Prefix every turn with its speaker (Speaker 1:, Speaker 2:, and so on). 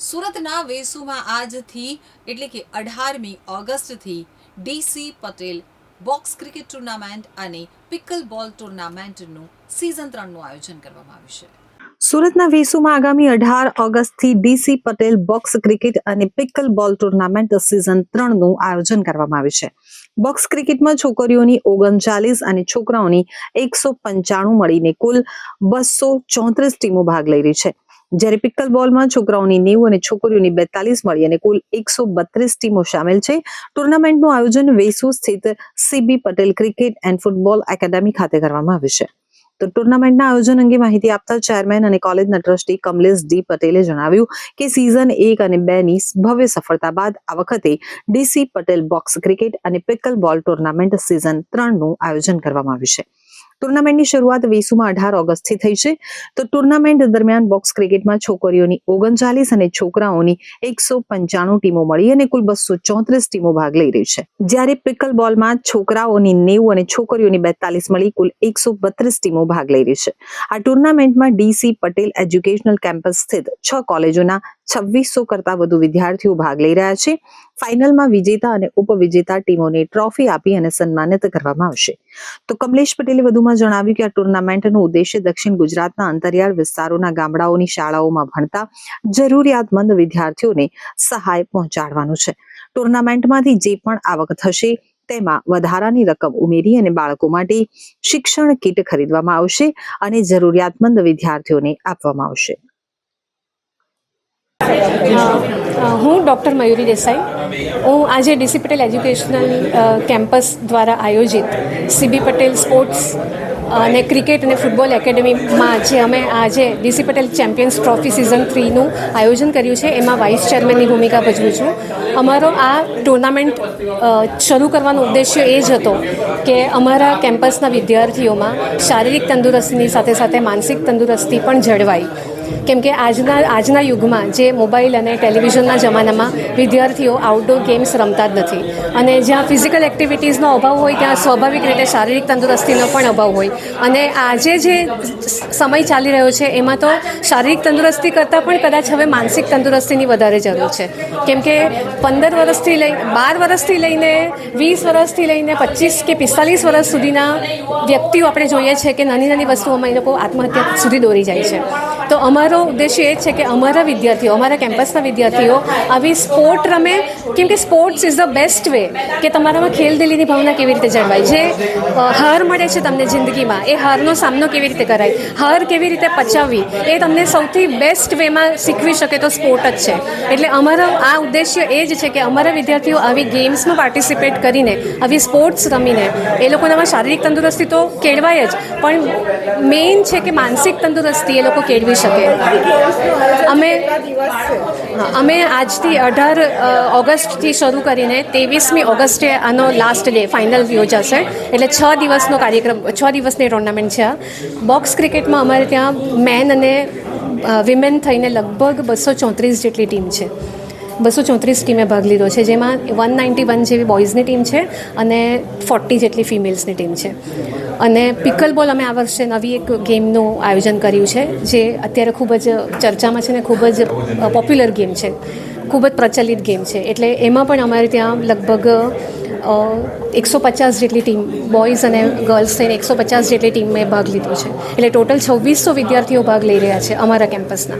Speaker 1: સુરતના વેસુમાં આજથી એટલે કે અઢારમી ઓગસ્ટથી DC Patel box cricket tournament અને પિકલ બોલ ટુર્નામેન્ટનું સિઝન ત્રણનું આયોજન કરવામાં આવ્યું છે.
Speaker 2: સુરતના વેસુમાં આગામી અઢાર ઓગસ્ટથી ડીસી પટેલ બોક્સ ક્રિકેટ અને પિકલ બોલ ટુર્નામેન્ટ સિઝન ત્રણનું આયોજન કરવામાં આવ્યું છે. બોક્સ ક્રિકેટમાં છોકરીઓની ઓગણચાલીસ અને છોકરાઓની એકસો પંચાણું મળીને કુલ બસો ચોત્રીસ ટીમો ભાગ લઈ રહી છે. જ્યારે પિકલ બોલમાં છોકરાઓની નેવું અને છોકરીઓની બેતાલીસ મળી અને કુલ એકસો બત્રીસ ટીમો સામેલ છે. ટુર્નામેન્ટનું આયોજન વેસુ સ્થિત CB Patel cricket and football academy ખાતે કરવામાં આવ્યું છે. તો ટુર્નામેન્ટના આયોજન અંગે માહિતી આપતા ચેરમેન અને કોલેજના ટ્રસ્ટી કમલેશ ડી પટેલે જણાવ્યું કે સિઝન એક અને બે ની ભવ્ય સફળતા બાદ આ વખતે ડીસી પટેલ બોક્સ ક્રિકેટ અને પિકલ બોલ ટુર્નામેન્ટ સિઝન ત્રણનું આયોજન કરવામાં આવ્યું છે. ટુર્નામેન્ટની શરૂઆત વેસુમાં અઢાર ઓગસ્ટથી થઈ છે. તો ટુર્નામેન્ટ દરમિયાન બોક્સ ક્રિકેટમાં છોકરીઓની ઓગણચાલીસ અને છોકરાઓની એકસો પંચાણું ટીમો મળી અને કુલ બસો ચોત્રીસ ટીમો ભાગ લઈ રહી છે. જ્યારે પિકલ બોલમાં છોકરાઓની નેવું અને છોકરીઓની બેતાલીસ મળી કુલ એકસો બત્રીસ ટીમો ભાગ લઈ રહી છે. આ ટુર્નામેન્ટમાં ડીસી પટેલ એજ્યુકેશનલ કેમ્પસ સ્થિત છ કોલેજોના છવ્વીસો કરતા વધુ વિદ્યાર્થીઓ ભાગ લઈ રહ્યા છે. ફાઇનલમાં વિજેતા અને ઉપવિજેતા ટીમોને ટ્રોફી આપી અને સન્માનિત કરવામાં આવશે. તો કમલેશ પટેલે વધુમાં જણાવ્યું કે આ ટુર્નામેન્ટનો ઉદ્દેશ્ય દક્ષિણ ગુજરાતના અંતરિયાળ વિસ્તારોના ગામડાઓની શાળાઓમાં ભણતા જરૂરિયાતમંદ વિદ્યાર્થીઓને સહાય પહોંચાડવાનું છે. ટુર્નામેન્ટમાંથી જે પણ આવક થશે, તેમાં વધારાની રકમ ઉમેરી અને બાળકો માટે શિક્ષણ કીટ ખરીદવામાં આવશે અને જરૂરિયાતમંદ વિદ્યાર્થીઓને આપવામાં આવશે.
Speaker 3: હું ડૉક્ટર મયુરી દેસાઈ. હું આજે ડીસી પટેલ એજ્યુકેશનલ કેમ્પસ દ્વારા આયોજિત સીબી પટેલ સ્પોર્ટ્સ અને ક્રિકેટ અને ફૂટબોલ એકેડેમીમાં જે અમે આજે DC Patel champions trophy season થ્રીનું આયોજન કર્યું છે. એમાં વાઇસ ચેરમેનની ભૂમિકા ભજવું છું. અમારો આ ટુર્નામેન્ટ શરૂ કરવાનો ઉદ્દેશ્ય એ જ હતો કે અમારા કેમ્પસના વિદ્યાર્થીઓમાં શારીરિક તંદુરસ્તીની સાથે સાથે માનસિક તંદુરસ્તી પણ જળવાય કેમ કે આજના આજના યુગમાં જે મોબાઈલ અને ટેલિવિઝનના જમાનામાં વિદ્યાર્થીઓ આઉટડોર ગેમ્સ રમતા જ નથી. અને જ્યાં ફિઝિકલ એક્ટિવિટીઝનો અભાવ હોય, ત્યાં સ્વાભાવિક રીતે શારીરિક તંદુરસ્તીનો પણ અભાવ હોય. અને આજે જે સમય ચાલી રહ્યો છે, એમાં તો શારીરિક તંદુરસ્તી કરતાં પણ કદાચ હવે માનસિક તંદુરસ્તીની વધારે જરૂર છે. કેમ કે પંદર વર્ષથી લઈ, બાર વર્ષથી લઈને વીસ વર્ષથી લઈને પચીસ કે પિસ્તાલીસ વર્ષ સુધીના વ્યક્તિઓ આપણે જોઈએ છે કે નાની નાની વસ્તુઓમાં એ લોકો આત્મહત્યા સુધી દોરી જાય છે. તો અમારો ઉદ્દેશ્ય એ છે કે અમારા વિદ્યાર્થીઓ, અમારા કેમ્પસના વિદ્યાર્થીઓ આવી સ્પોર્ટ રમે. કેમ કે sports is the best way કે તમારામાં ખેલદિલીની ભાવના કેવી રીતે જળવાય? જે હાર મળે છે તમને જિંદગીમાં, એ હારનો સામનો કેવી રીતે કરાય? હાર કેવી રીતે પચાવવી? એ તમને સૌથી બેસ્ટ વેમાં શીખવી શકે તો સ્પોર્ટ જ છે. એટલે અમારો, આ ઉદ્દેશ્ય એ જ છે કે અમારા વિદ્યાર્થીઓ આવી ગેમ્સમાં પાર્ટિસિપેટ કરીને, આવી સ્પોર્ટ્સ રમીને, એ લોકોનામાં શારીરિક તંદુરસ્તી તો કેળવાય જ, પણ મેઇન છે કે માનસિક તંદુરસ્તી એ લોકો કેળવી શકે. અમે અમે આજથી અઢાર ઓગસ્ટથી શરૂ કરીને ત્રેવીસમી ઓગસ્ટે આનો લાસ્ટ ડે ફાઇનલ યોજાશે એટલે છ દિવસનો કાર્યક્રમ, છ દિવસની ટુર્નામેન્ટ છે આ. બોક્સ ક્રિકેટમાં અમારે ત્યાં મેન અને વિમેન થઈને લગભગ બસો ચોત્રીસ જેટલી ટીમ છે. બસો ચોત્રીસ ટીમે ભાગ લીધો છે, જેમાં વન નાઇન્ટી વન જેવી બોયઝની ટીમ છે અને ફોર્ટી જેટલી ફિમેલ્સની ટીમ છે. અને પિકલ બોલ અમે આ વર્ષે નવી એક ગેમનું આયોજન કર્યું છે, જે અત્યારે ખૂબ જ ચર્ચામાં છે ને ખૂબ જ પોપ્યુલર ગેમ છે, ખૂબ જ પ્રચલિત ગેમ છે. એટલે એમાં પણ અમારે ત્યાં લગભગ એકસો પચાસ જેટલી ટીમ બોયઝ અને ગર્લ્સ થઈને એકસો પચાસ જેટલી ટીમે ભાગ લીધો છે. એટલે ટોટલ છવ્વીસો વિદ્યાર્થીઓ ભાગ લઈ રહ્યા છે અમારા કેમ્પસના